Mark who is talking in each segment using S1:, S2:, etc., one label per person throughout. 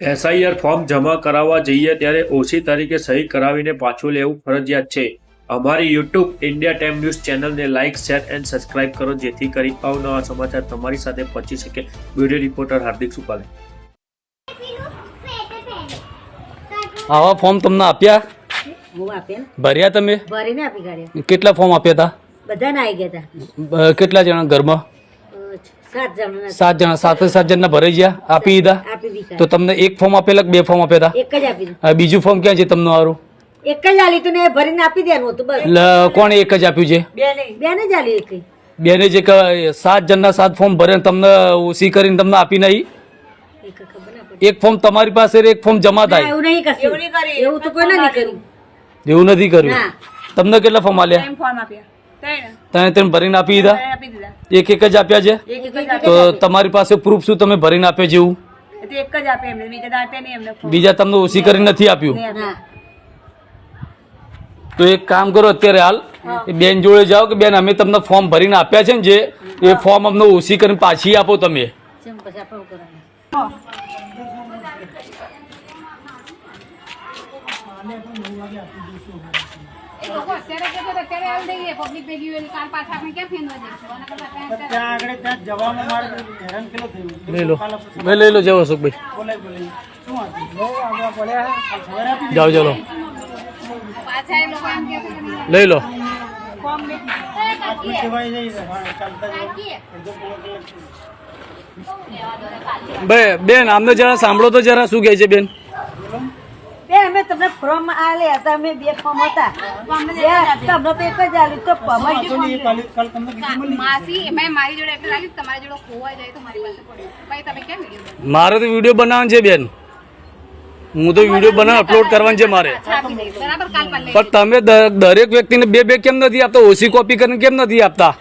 S1: SIR form જમા કરાવવા જઈએ ત્યારે ઓછી તારીખે સહી કરાવીને પાછું લેવું ફરજિયાત છે. અમારી યુટ્યુબ ઇન્ડિયા ટાઈમ ન્યૂઝ ચેનલને લાઇક શેર એન્ડ સબસ્ક્રાઇબ કરો જેથી કરી અવનવા સમાચાર તમારી સાથે પહોંચી શકે. વીડિયો રિપોર્ટર હાર્દિક સુપાલે.
S2: આવા ફોર્મ તમને આપ્યા? ભર્યા તમે?
S3: ભરીને આપી
S2: કેટલા ફોર્મ આપ્યા
S3: બધાને આવી ગયા
S2: હતા અ, કેટલા જણા ઘરમાં?
S3: સાત જણા
S2: સાત સાત સાત જણના ભરાઈ ગયા આપી દીધા. તો તમને એક ફોર્મ આપેલા બે ફોર્મ આપ્યા હતા
S3: એક જ આપી દીધું.
S2: આ બીજું ફોર્મ ક્યાં છે તમને સારું
S3: એક જ આલી તું ભરીને આપી દેવાનું હતું બસ.
S2: કોણે એક જ આપ્યું છે?
S3: બેને જ આલી એક
S2: બેને જે ક- સાત જણના સાત ફોર્મ ભરે તમને ઓછી કરીને તમને આપી નહીં?
S3: એક
S2: ફોર્મ તમારી પાસે એક ફોર્મ જમા થાય.
S3: એવું નહીં કશું એવું તો કોઈને નહીં કર્યું.
S2: એવું નથી કર્યું. તમને કેટલા ફોર્મ
S4: આપ્યા? ત્રણ
S2: તમે તેને ભરીને
S4: ત્રણ આપી દીધા.
S2: એક એક જ આપ્યા છે? તો તમારી પાસે પ્રૂફ શું તમે ભરીને આપે જેવું?
S4: તો એક જ આપ્યા એમને બીજા તો આપ્યા નહીં એમને ફોર્મ
S2: બીજા તમને ઓછી કરીને નથી આપ્યું? તો એક કામ કરો અત્યારે હાલ એ બેન જોડે જાઓ કે બેન અમે તમને ફોર્મ ભરીને આપ્યા છે ને જે એ ફોર્મ અમને ઓછી કરીને પાછી આપો તમે.
S3: ચમ નવ વાગે આપી દઈશું
S5: એ લોકો અત્યારે કે તો અત્યારે આવી દઈએ પબ્લિક ભેગી હોય કાલ પાછા આપણે ક્યાં ફેંદવા જઈશું? આના કરતા ત્યાં
S6: આગળ ત્યાં જવામાં મારે હેરાન કેટલો થયું?
S2: લઈ લો. મેં લઈ લો જાઓ અશોકભાઈ.
S6: બોલે બોલે શું આગળ પડ્યા ખબર આપી
S2: જાઓ ચાલો
S5: પાછા એ લોકો એમ કે
S2: લઈ લો.
S6: આટલું કહેવાય નહીં હા, ચાલતા જ
S2: બે બેન આમને જરા સાંભળો તો જરા શું કહે છે બેન?
S3: તમને ફોર્મ આલે હતા અમે બે ફોર્મ હતા. તમને તો એક જ આલ્યું તો
S5: મારી જોડે એટલે લાગ્યું તમારી જોડે ખોવાઈ જાય તો મારી પાસે પડ્યું ભાઈ તમે કેમ વીડિયો
S2: મારે તો વીડિયો બનાવવાનો છે બેન. હું તો વીડિયો બનાવ અપલોડ કરવાનો છે મારે.
S5: આપી દઈશ બરાબર કાલ પર લઈ
S2: પણ તમે દરેક વ્યક્તિને બે બે કેમ નથી આપતા? ઓછી કોપી કરીને કેમ નથી આપતા?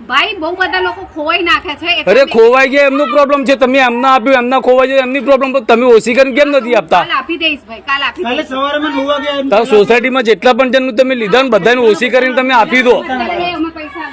S5: ભાઈ બહુ બધા લોકો ખોવાઈ નાખે છે
S2: અરે ખોવાઈ ગયા એમનો પ્રોબ્લેમ છે તમે એમના આપ્યું એમના ખોવાઈ જાય એમની પ્રોબ્લેમ તમે ઓછી કરીને કેમ નથી આપતા?
S5: આપી દઈશ ભાઈ કાલ આપી
S6: કાલે સવારે મેં નવ વાગે એમ
S2: સોસાયટીમાં જેટલા પણ જણનું તમે લીધા ને બધાને ઓછી કરીને તમે આપી દો
S5: પૈસા